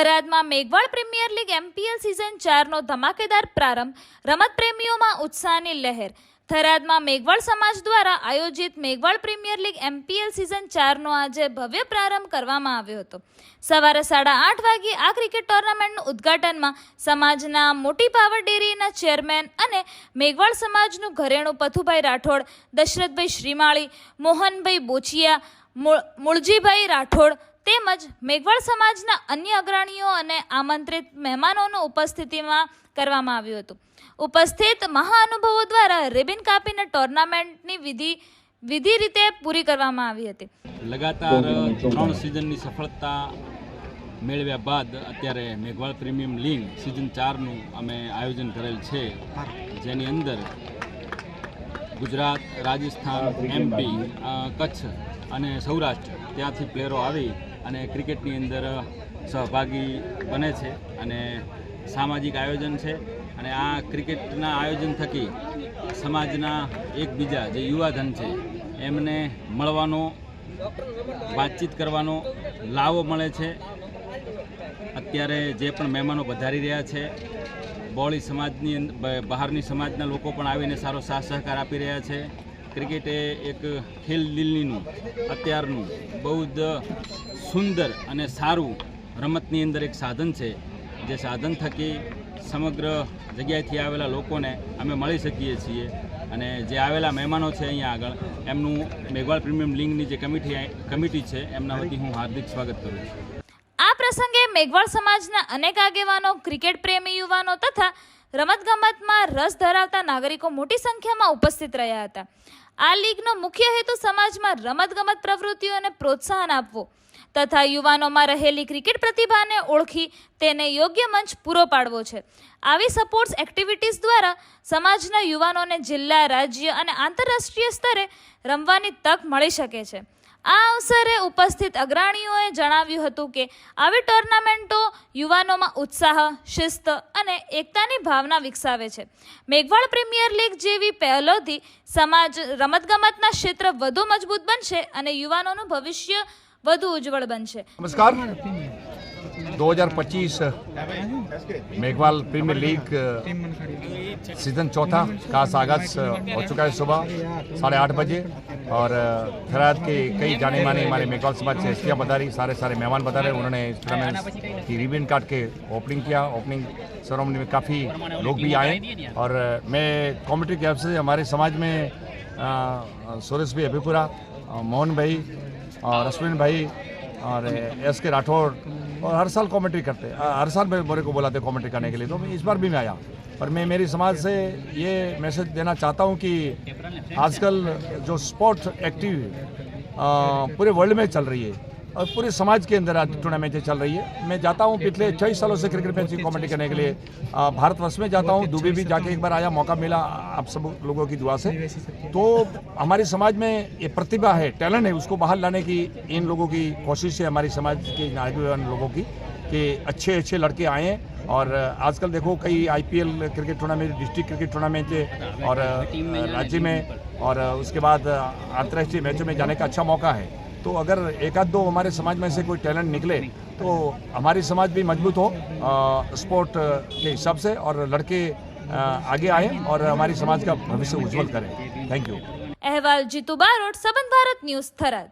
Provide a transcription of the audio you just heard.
થરાદમાં Meghwal premier league MPL season ચારનો ધમાકેદાર પ્રારંભ. રમત પ્રેમીઓમાં ઉત્સાહની લહેર. થરાદમાં મેઘવાળ સમાજ દ્વારા આયોજિત Meghwal premier league MPL season ચારનો આજે ભવ્ય પ્રારંભ કરવામાં આવ્યો હતો. સવારે સાડા આઠ વાગે આ ક્રિકેટ ટુર્નામેન્ટનું ઉદ્ઘાટનમાં સમાજના મોટી પાવર ડેરીના ચેરમેન અને મેઘવાળ સમાજનું ઘરેણું પથુભાઈ રાઠોડ, દશરથભાઈ શ્રીમાળી, મોહનભાઈ બોચિયા મૂળ- મૂળજીભાઈ રાઠોડ તેમજ મેઘવાળ સમાજના અન્ય અગ્રણીઓ અને આમંત્રિત મહેમાનોનું ઉપસ્થિતિમાં કરવામાં આવ્યું હતું. ઉપસ્થિત મહાઅનુભવો દ્વારા રિબિન કાપીને ટુર્નામેન્ટની વિધિ વિધિ રીતે પૂરી કરવામાં આવી હતી. લગાતાર ત્રણ સિઝનની સફળતા મેળવ્યા બાદ અત્યારે મેઘવાળ પ્રીમિયમ લીગ સિઝન ચારનું અમે આયોજન કરેલ છે. જેની અંદર ગુજરાત, રાજસ્થાન, એમપી કચ્છ અને સૌરાષ્ટ્ર ત્યાંથી પ્લેયરો આવી અને ક્રિકેટની અંદર સહભાગી બને છે અને સામાજિક આયોજન છે. અને આ ક્રિકેટના આયોજન થકી સમાજના એકબીજા જે યુવાધન છે, એમને મળવાનો, વાતચીત કરવાનો લાવો મળે છે. અત્યારે જે પણ મહેમાનો વધારી રહ્યા છે, બોળી સમાજની બહારની સમાજના લોકો પણ આવીને સારો સાથ સહકાર આપી રહ્યા છે. ક્રિકેટ એ એક ખેલ દિલ્હીનું, અત્યારનું બહુ જ સુંદર અને સારું રમતની અંદર એક સાધન છે. જે સાધન થકી સમગ્ર જગ્યાએથી આવેલા લોકોને અમે મળી શકીએ છીએ અને જે આવેલા મહેમાનો છે અહીંયા આગળ, એમનું મેઘવાળ પ્રીમિયમ લીગની જે કમિટી કમિટી છે, એમના વતી હું હાર્દિક સ્વાગત કરું છું. આ પ્રસંગે મેઘવાળ સમાજના અનેક આગેવાનો, ક્રિકેટ પ્રેમી યુવાનો તથા રમતગમતમાં રસ ધરાવતા નાગરિકો મોટી સંખ્યામાં ઉપસ્થિત રહ્યા હતા. આ લીગનો મુખ્ય હેતુ સમાજમાં રમતગમત પ્રવૃત્તિઓને પ્રોત્સાહન આપવો. તથા યુવાનોમાં રહેલી ક્રિકેટ પ્રતિભાને ઓળખી તેને યોગ્ય મંચ પૂરો પાડવો છે. આવી સપોર્ટ્સ એક્ટિવિટીઝ દ્વારા સમાજના યુવાનોને જિલ્લા, રાજ્ય અને આંતરરાષ્ટ્રીય સ્તરે રમવાની તક મળી શકે છે. આ અવસરે ઉપસ્થિત અગ્રણીઓએ જણાવ્યું હતું કે આવી ટુર્નામેન્ટો યુવાનોમાં ઉત્સાહ, શિસ્ત અને એકતાની ભાવના વિકસાવે છે. મેઘવાળ પ્રીમિયર લીગ જેવી પહેલોથી સમાજ રમતગમતના ક્ષેત્ર વધુ મજબૂત બનશે અને યુવાનોનું ભવિષ્ય વધુ ઉજ્જવળ બનશે नमस्कार 2025 मेघवाल प्रीमियर लीग सीजन चौथा का आगाज हो चुका है सुबह साढ़े आठ बजे और थराद के कई जाने माने हमारे मेघवाल समाज से हस्तियाँ बता रही सारे सारे मेहमान बता रहे उन्होंने इस टूर्नामेंट की रिबन काट के ओपनिंग किया ओपनिंग सेरेमनी में काफ़ी लोग भी आए और मैं कमेटी की तरफ से हमारे समाज में अ, सुरेश भाई अभिपुरा अ, मोहन भाई और अश्विन भाई और एस के राठौर, और हर साल कॉमेंट्री करते हर साल मेरे को बुलाते कॉमेंट्री करने के लिए तो मैं इस बार भी मैं आया पर मैं, मेरी समाज से ये मैसेज देना चाहता हूँ कि आजकल जो स्पोर्ट एक्टिव पूरे वर्ल्ड में चल रही है और पूरे समाज के अंदर आज टूर्नामेंटें चल रही है। मैं जाता हूँ पिछले छः सालों से क्रिकेट मैच की कमेंट्री करने के लिए। भारतवर्ष में जाता हूँ दुबई भी जाके एक बार आया मौका मिला आप सब लोगों की दुआ से। तो हमारे समाज में ये प्रतिभा है टैलेंट है उसको बाहर लाने की इन लोगों की कोशिश है हमारी समाज के नौजवान लोगों की कि अच्छे अच्छे लड़के आए हैं। और आजकल देखो कई IPL cricket tournament district cricket tournament और राज्य में और उसके बाद अंतर्राष्ट्रीय मैचों में जाने का अच्छा मौका है। तो अगर एक आध दो हमारे समाज में से कोई टैलेंट निकले तो हमारी समाज भी मजबूत हो अ, स्पोर्ट के हिसाब से और लड़के अ, आगे आए और हमारी समाज का भविष्य उज्जवल करें थैंक यू અહેવાલ જીતુ બારોટ સંબંધ ભારત ન્યૂઝ થરાદ